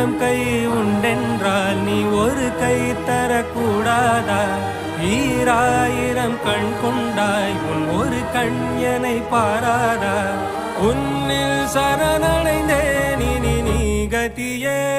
ஆயிரம் கை உண்டென்றால் நீ ஒரு கை தரக்கூடாதா? ஈராயிரம் கண் கொண்டாய் உன் ஒரு கண் எனை பாராதா? உன்னில் சரணடைந்தேன் இனி நீ கதியே